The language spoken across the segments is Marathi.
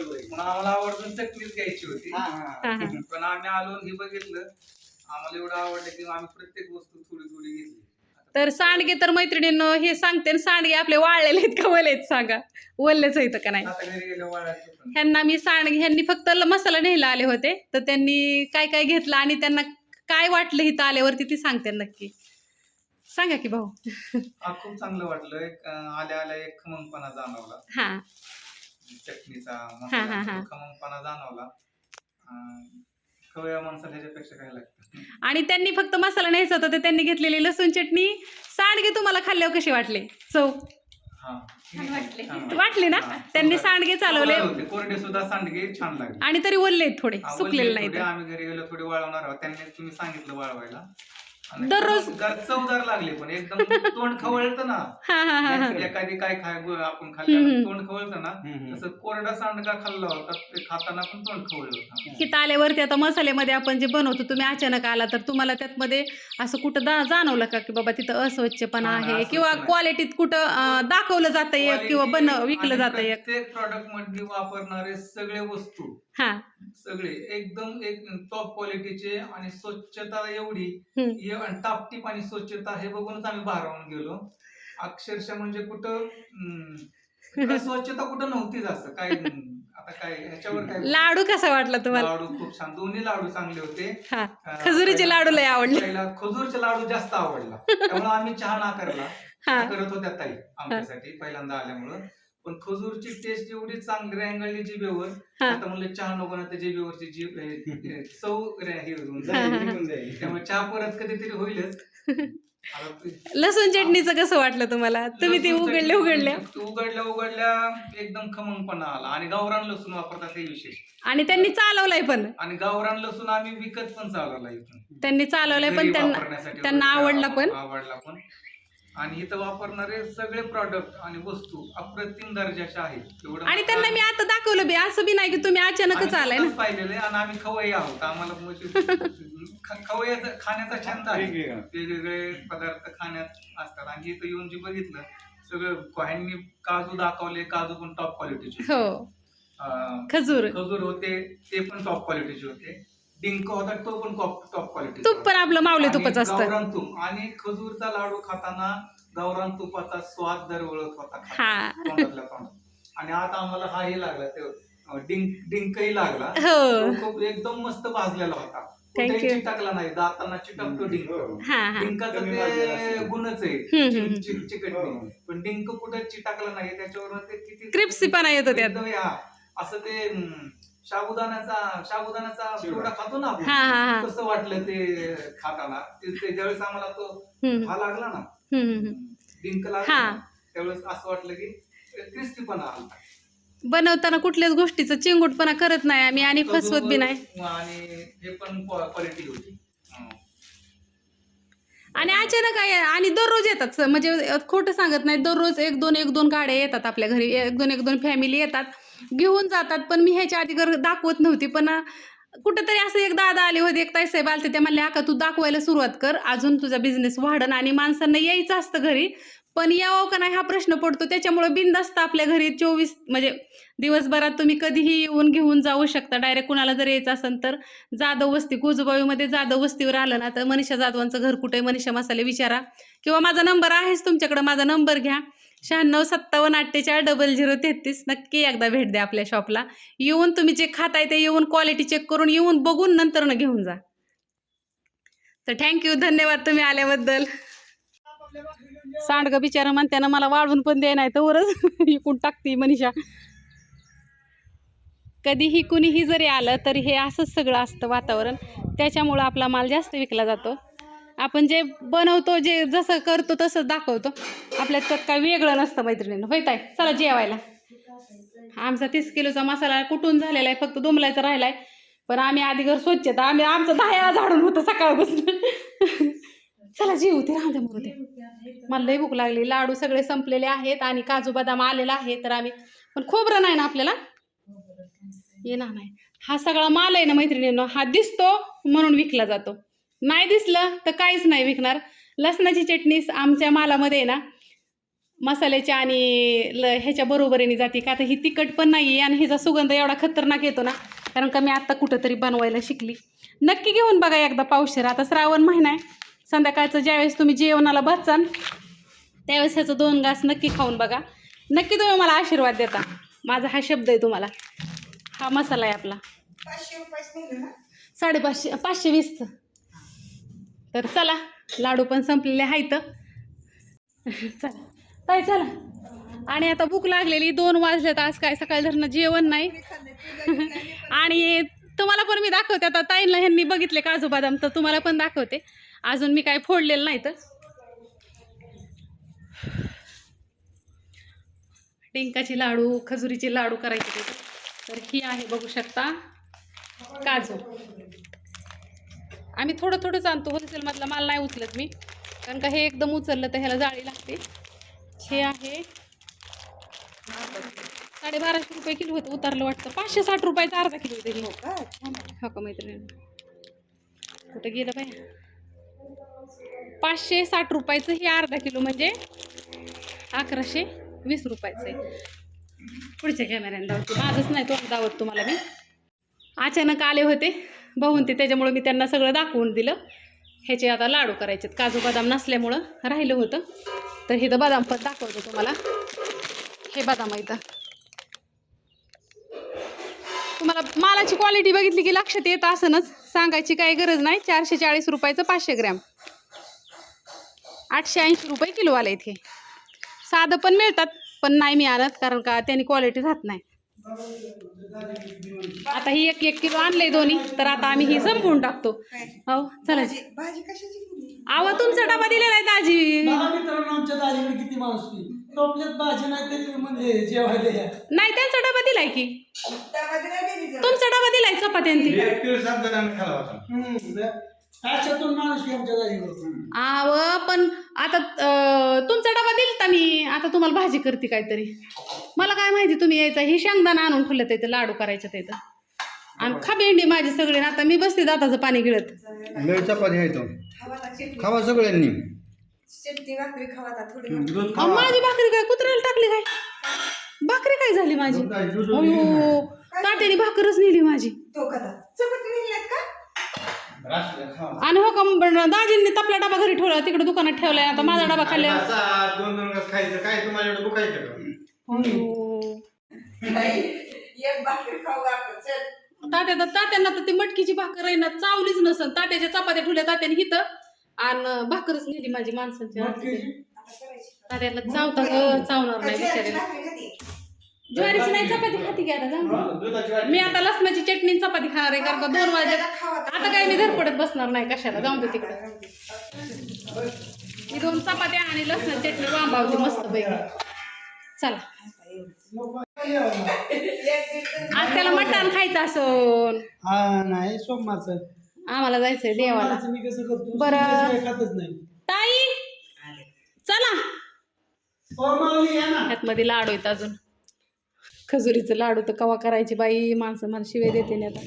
आहे म्हणून आम्हाला आवर्जून चटणीच घ्यायची होती. हा, हा. हा. हा पण आम्ही आलो आणि हे बघितलं. आम्हाला एवढं आवडलं की आम्ही प्रत्येक वस्तू थोडी थोडी घेतली. तर सांडगे तर मैत्रिणींनो हे सांगते ना सांडगे आपले वाळलेले आहेत का वले आहेत सांगा. वल्लेच आहेत का नाही? आता घरी गेलं वाळायचं पण. ह्यांना मी सांडगे ह्यांनी फक्त ल- मसाला न्यायला आले होते. तर त्यांनी काय काय घेतलं आणि त्यांना काय वाटलं इथं आल्यावरती ती सांगते नक्की. सांगा की भाऊ. हा खूप चांगलं वाटलं. एक अं, आल्या आल्या एक खमंगपणा जाणवला. हा. चटणीचा हा, हा, हा. मसाला जाणवला अं, खवया माणसाला ह्याच्यापेक्षा काय लागतं? आणि त्यांनी फक्त मसाला न्यायचा होता तर त्यांनी घेतलेली लसूण चटणी. सांडगे तुम्हाला खाल्ल्यावर कशी वाटले? चव. हा. छान वाटले. ना? हा. त्यांनी सांडगे चालवले. कोरडे सुद्धा सांडगे छान लागले. आणि तरी ओलले थोडे सुकलेले नाही आम्ही घरी गेलो थोडे वाळवणार आहोत. त्यांनी तुम्ही सांगितलं वाळवायला. दररोज- चवदार लागले पण एकदम तोंड खवळतं ना एखादी काय खाय आपण हम्म. तोंड खवळतं ना. तसं कोरडा सांडगा खाल्ला होता ते खाताना पण तोंड खवळलं होतं हिथं आल्यावरती आता मसाल्यामध्ये आपण जे बनवतो तुम्ही अचानक आला तर तुम्हाला त्यातमध्ये असं कुठं जाणवलं का की बाबा तिथं अस्वच्छपणा आहे किंवा. क्वालिटीत कुठं दाखवलं जातं एक किंवा बन विकलं जातं एक प्रत्येक प्रॉडक्टमध्ये वापरणारे सगळे वस्तू हा. सगळे एकदम एक टॉप क्वालिटीचे आणि स्वच्छता एवढी हम्म. टापटीप आणि स्वच्छता हे बघूनच आम्ही भारावून गेलो. अक्षरशः म्हणजे कुठं हम्म, इकडं स्वच्छता कुठं नव्हतीच असं. काय आता काय ह्याच्यावर काय लाडू कसा वाटला तुम्हाला? लाडू खूप छान. दोन्ही लाडू चांगले होते. हा. अं, खजुरीचे पहिला- लाडू लय आवडले. पहिला खजूरचे लाडू जास्त आवडला. त्यामुळे आम्ही चहा नाकारला हा. करत होत्या ताई आमच्यासाठी पहिल्यांदा आल्यामुळं. पण खजूरची टेस्ट एवढी चांगली रँगळली जिभेवर हा. आता म्हणलं चहा नको ना त्या जिभेवरची जीभ चव रे- हे होऊन जाईल. निघून जाईल. त्यामुळे चहा परत कधीतरी होईलच. आता ते- लसूण चटणीचं कसं वाटलं तुम्हाला? तुम्ही ते लसूण उघडले चटणी उघडले उघडल्या उघडल्या एकदम खमंगपणा आला. आणि गावरान लसूण वापरतात हे विशेष. आणि त्यांनी चालवलंय पण. आणि गावरान लसूण आम्ही विकत पण चालवला इथून त्यांनी चालवलंय पण त्यांना वापरण्यासाठी त्यांना आवडला पण. आवडला पण. आणि इथं वापरणारे सगळे प्रॉडक्ट आणि वस्तू अप्रतिम दर्जाचे आहेत. एवढं आणि त्यांना मी आता दाखवलं बी असं बी नाही की तुम्ही अचानकच आलाय ना. पाहिलेले आणि आम्ही खवय्ये आहोत. आम्हाला म्हणजे खवय्याचा खाण्याचा छंद आहे. वेगवेगळा. वेगवेगळे पदार्थ खाण्यात असतात. आणि इथं येऊन जे बघितलं सगळं ह्यांनी काजू दाखवले काजू पण टॉप क्वालिटीचे हो. खजूर. खजूर होते ते पण टॉप क्वालिटीचे होते. डिंक होता तो पण टॉप क्वालिटी तूप पण आपलं मावले तुपच असतं. गावरान तूप. आणि खजूरचा लाडू खाताना गावरान तुपाचा स्वाद दरवळत होता खाताना, हा. तोंडातल्या तोंडात. आणि आता आम्हाला हाही लागला ते अं, डिंक डिंकही लागला. हो. तो खूप एकदम मस्त भाजलेला होता. Thank कुठेही you. चिटकला नाही दातांना चिटकतो डिंक. हो. हा डिंकाचं कमी भाजलेला ते असेल. गुणच हम्म, हम्म, आहे चिक- चिकटणी हो. पण डिंक कुठे चिटकला नाही त्याच्यावर ते किती क्रिप्सीपणा येतो त्यात. एकदम या असं ते हम्म, साबुदाण्याचा साबुदाण्याचा चिवडा. खातो ना आपण. हा हा हा. कसं वाटलं ते खाताना? ते ते ज्यावेळेस आम्हाला तो हम्म, हा लागला ना हम्म, हम्म. डिंक लागला हा. ना, त्यावेळेस असं वाटलं की क्रिस्पीपणा आला बनवताना कुठल्याच गोष्टीचं चिंगुटपणा करत नाही आम्ही आणि फसवत बी नाही. आणि हे पण क्वालिटी होती. हं. आणि अचानक आहे आणि दररोज येतात. म्हणजे खोटं सांगत नाही दररोज एक दोन एक दोन गाड्या येतात आपल्या घरी एक दोन एक दोन फॅमिली येतात. घेऊन जातात पण मी ह्याच्या आधी घर दाखवत नव्हती. पण कुठंतरी असं एक दादा आले होते एक ताईसाहेब आलते ते म्हणले आका तू दाखवायला सुरुवात कर. अजून तुझा बिझनेस वाढन आणि माणसांना यायचं असतं घरी. पण यावं का नाही हा प्रश्न पडतो. त्याच्यामुळं बिंदास्त आपल्या घरी चोवीस म्हणजे दिवसभरात तुम्ही कधीही येऊन घेऊन जाऊ शकता. डायरेक्ट कुणाला जर यायचं असेल तर जाधव वस्ती कुजबाईमध्ये जाधव वस्तीवर आलं ना तर मनीषा जाधवांचं घर कुठे मनीषा मसाले विचारा. किंवा माझा नंबर आहेच तुमच्याकडं. माझा नंबर घ्या. शहाण्णव सत्तावन्न अठ्ठेचाळीस डबल झिरो तेहतीस. नक्की एकदा भेट द्या आपल्या शॉपला येऊन तुम्ही जे खाताय ते येऊन क्वालिटी चेक करून येऊन बघून नंतर न घेऊन जा. तर थँक्यू धन्यवाद तुम्ही आल्याबद्दल. सांडगं बिचारा म्हणत्यानं मला वाढवून पण दे नाही तर वरच इकून टाकते मनीषा. कधीही कुणीही जरी आलं तरी हे असंच सगळं असतं वातावरण. त्याच्यामुळं आपला माल जास्त विकला जातो. आपण जे बनवतो जे जसं करतो तसं दाखवतो. आपल्यात त्यात काय वेगळं नसतं मैत्रिणीनं. होय ताई? चला जेवायला. आमचा तीस किलोचा मसाला कुठून झालेला आहे फक्त दुमलायचा राहिला आहे पण आम्ही आधी घर स्वच्छ तर आम्ही आमचं दहा झाडून होतं सकाळपासून. चला जेवू ते राहते मग ते मला लई भूक लागली. लाडू सगळे संपलेले आहेत आणि काजू बदाम आलेला आहे तर आम्ही पण खोबरं नाही ना आपल्याला? येणार नाही. हा सगळा माल आहे ना मैत्रिणींनो. हा दिसतो म्हणून विकला जातो. नाही दिसलं तर काहीच नाही विकणार. लसणाची चटणी आमच्या मालामध्ये आहे ना मसाल्याच्या आणि ल ह्याच्या बरोबरीने जाते का? तर ही तिखट पण नाही आहे आणि ह्याचा सुगंध एवढा खतरनाक येतो ना कारण का मी आत्ता कुठंतरी बनवायला शिकली. नक्की घेऊन बघा एकदा पावशेर. आता श्रावण महिना आहे. संध्याकाळचं ज्यावेळेस तुम्ही जेवणाला बसचाल त्यावेळेस ह्याचं दोन घास नक्की खाऊन बघा. नक्की तुम्ही मला आशीर्वाद देता. माझा हा शब्द आहे तुम्हाला. हा मसाला आहे आपला. साडेपाचशे पाचशे वीसचं तर चला लाडू पण संपलेले आहेत. चला ताई चला. आणि आता भूक लागलेली दोन वाजलेत आज काय सकाळी धरणं जेवण नाही. आणि तुम्हाला पण मी दाखवते आता ताईंना ह्यांनी बघितले काजू बदाम तर तुम्हाला पण दाखवते. अजून मी काय फोडलेलं नाही तर. डिंकाचे लाडू खजुरीचे लाडू करायचे तर ही आहे बघू शकता काजू. आम्ही थोडं थोडंच आणतो. होलसेलमधला माल नाही उचलत मी. कारण का हे एकदम उचललं तर ह्याला जाळी लागते. हे आहे. साडेबाराशे रुपये किलो होतं उतारलं वाटतं. पाचशे साठ रुपयाचा अर्धा किलो होतं हे का मैत्रिणी? कुठं गेलं बाय पाचशे साठ रुपयाचं हे अर्धा किलो म्हणजे अकराशे वीस रुपयाचं आहे. पुढच्या कॅमेऱ्याने दावते माझंच नाही तोंड दावत तुम्हाला मी. अचानक आले होते. भाऊन ते त्याच्यामुळं मी त्यांना सगळं दाखवून दिलं. ह्याचे आता लाडू करायचे काजू बदाम नसल्यामुळं राहिलं होतं. तर हे तर बदाम पण दाखवतो तुम्हाला. हे बदाम आहे इथं तुम्हाला मालाची क्वालिटी बघितली की लक्षात येत असनच. सांगायची काही गरज नाही. चारशे चाळीस रुपयाचं पाचशे ग्रॅम. आठशे ऐंशी रुपये किलो आले इथे साधं पण मिळतात पण नाही मी आणत कारण का? त्यांनी क्वालिटी राहत नाही. आता ही एक एक किलो आणले दोन्ही तर आता आम्ही ही संपवून टाकतो. हो चला. भाजी कशाची केली? आवा तुमचा डबा दिलेला आहे दाजी. बघा मित्रांनो आमच्या दाजीकडे किती माणूस की टोपल्यात भाजी नाही तरी म्हणजे जेवायला या. नाही त्यांचा डबा दिलाय की. तुमचा डबा दिलाय माणूस की आमच्या दाजीकडे आव पण आता तुमचा डबा दिलता मी. आता तुम्हाला भाजी करते काहीतरी. मला काय माहिती तुम्ही यायचा हे शेंगदाणा आणून ठेवलं तिथं लाडू करायचं तिथं आणि खा भेंडी माझी सगळी आणि आता मी बसते दाताचं पाणी गिळत. चपाती आहे तो. खावा सगळ्यांनी. अहो, खावा. माझी भाकरी काय कुत्र्याला टाकली काय? भाकरी काय झाली माझी. अयो ताट्याने भाकरच नेली माझी. तो कथा चपाती नेल्यात का? आणि हो का पण दाजींनी तपला डबा घरी ठेवला तिकडे दुकानात ठेवलाय आता माझा डबा खाल्ल्यावर. असा दोन दोन घास खायचं काय तुम्हाला एवढं दुखायचं का? तात्या तर तात्यांना तर ती मटकीची भाकर आहे ना चावलीच नसन. तात्याच्या चपात्या ठेवल्या तात्याने हिथं आणि भाकरच नेली माझी माणसांची आता करायची. तात्याला चावता ग चावणार नाही बिचाऱ्याला? ज्वारीची नाही चपाती खाती की आता? जाऊ. मी आता लसणाची चटणी चपाती खाणार आहे कारण का दोन वाजता आता. काय मी धरपडत बसणार नाही कशाला? जाऊन दे तिकडे. मी दोन चपात्या आणि लसणाची चटणी वांबावते मस्त पैकी. चला. आज त्याला मटण खायचं असून. हा नाही सोमवारचं. आम्हाला जायचंय देवाला. सोमवारचं मी कसं करतो? बरं. शिकायचं खातच नाही. ताई! चला. हो माऊली या ना. ह्यात मध्ये लाडू आहेत अजून. खजुरीचं लाडू तर कवा करायची बाई? माणसं मला शिवे देते नाही आता.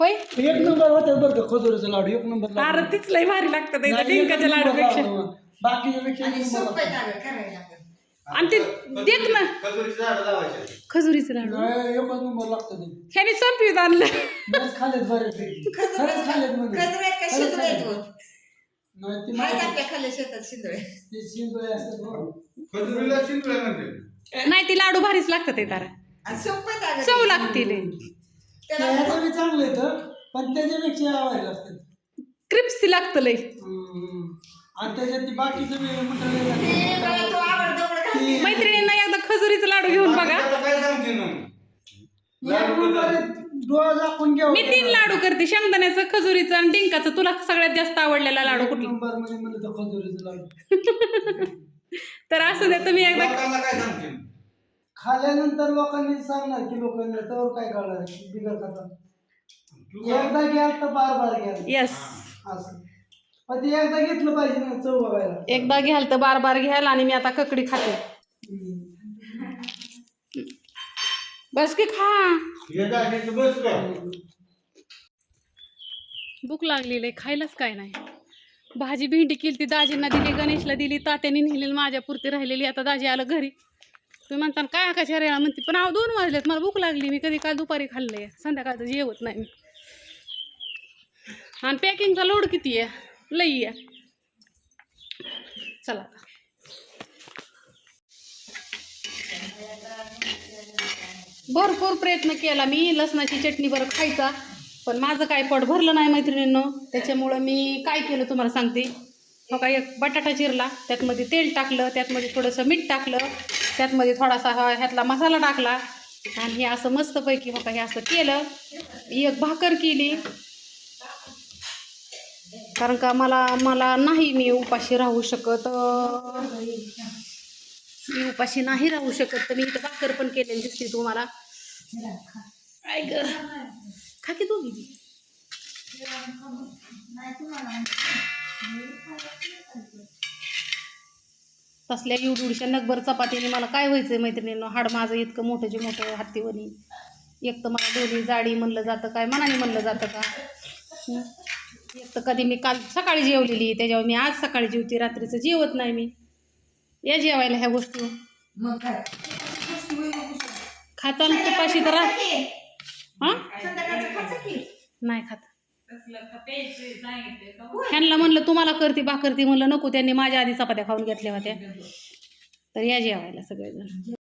होय? एक नंबर होतात बरं का खजुराचं लाडू एक नंबर लाडू. अरे तीच लय भारी लागतात नाही, एक डिंकाच्या नंबर लाडूपेक्षा. लाडू. बाकीच्या पेक्षा एक आणि नंबर सोपं आहे लागतो. ना गं करायला पण. आणि ते देख ना. खजुरीची झाडं लावायची. खजुरीचं लाडू नाही, एकच नंबर लागतो ते. ह्याने संपवीत आणलं. बस बऱ्यापैकी. खरंच म्हणजे. खजूर आहेत का खरंच शिंदोळे आहेत खाल्लेत. वर? नाही ते माहिती. आपल्या शेतात शिंदोळे. ते शिंदोळे असतात बघ. खजुरीला शिंपल्या म्हणते. नाही ती लाडू भारीच लागतात ते तारा. आणि सोपं आहे ना गं चव. लागतील त्याला बी चांगलं येतं पण त्याच्यापेक्षा क्रिप्सी लागतं लय. हम्म. आणि त्याच्यात ती बाकीचं बी ते मटेरियल बघा, तो आवड दवड घालते. मैत्रिणींना एकदा खजुरीचं लाडू घेऊन बघा. आता काय सांगते ना डोळा दाखवून घ्या मी तीन लाडू करते शेंगदाण्याचं खजुरीचं आणि डिंकाचं. तुला सगळ्यात जास्त आवडलेला लाडू कुठला? नंबरमध्ये म्हणलं तर खजुरीचं लाडू. तर असं दे तुम्ही एकदा लोकांना काय सांगते? खाल्यानंतर लोकांनी सांगणार की लोकांना तर काय कळणार? बिगर खाता. एकदा घ्याल तर बार बार घ्याल येस असं. पण ते एकदा घेतलं पाहिजे ना चव बघायला. एकदा घ्याल तर बार बार घ्याल आणि मी आता ककडी खाते. बस की खा. भूक लागलेली आहे खायलाच काय नाही. भाजी भेंडी केली ती दाजींना दिली गणेशला दिली तात्याने नेलेली माझ्या पुरती राहिलेली. आता दाजी आलं घरी. तुम्ही म्हणता काय आकाश रेळा म्हणते पण अहो दोन वाजलेत मला भूक लागली. मी कधी काल दुपारी खाल्लंय. संध्याकाळचं जेवत नाही मी. आणि पॅकिंगचा लोड किती आहे? लई आहे. चला आता. भरपूर प्रयत्न केला मी. लसणाची चटणी बरं खायचा. पण माझं काय पोट भरलं नाही मैत्रिणींनो. त्याच्यामुळं मी काय केलं तुम्हाला सांगते. हो काय एक बटाटा चिरला. त्यातमध्ये तेल टाकलं. त्यातमध्ये थोडंसं मीठ टाकलं. त्यातमध्ये थोडासा हा ह्यातला मसाला टाकला. आणि हे असं मस्तपैकी हो हे असं केलं. एक भाकर केली. कारण का मला मला नाही मी उपाशी राहू शकत मी उपाशी नाही राहू शकत. तर मी इथं भाकर पण केलेली दिसते तुम्हाला. काय ग? खा की तू? बी. तसल्या एवढुडशा नगभर चपातीने मला काय व्हायचंय मैत्रिणीनं? हाड माझं इतकं मोठं जे मोठं हत्तीवणी. एक तर मला दोन्ही जाडी म्हणलं जातं काय मनाने म्हणलं जातं का? एक तर कधी मी काल सकाळी जेवलेली त्याच्यावर मी आज सकाळी जेवते रात्रीचं जेवत नाही मी. या जेवायला ह्या गोष्टी. मग काय? खाताना तुपाशी तर हां? नाही खात. ह्यांना म्हणलं तुम्हाला करते भाकरती म्हणलं नको त्यांनी माझ्या आधी चपात्या खाऊन घेतल्या होत्या. तर या जेवायला सगळेजण.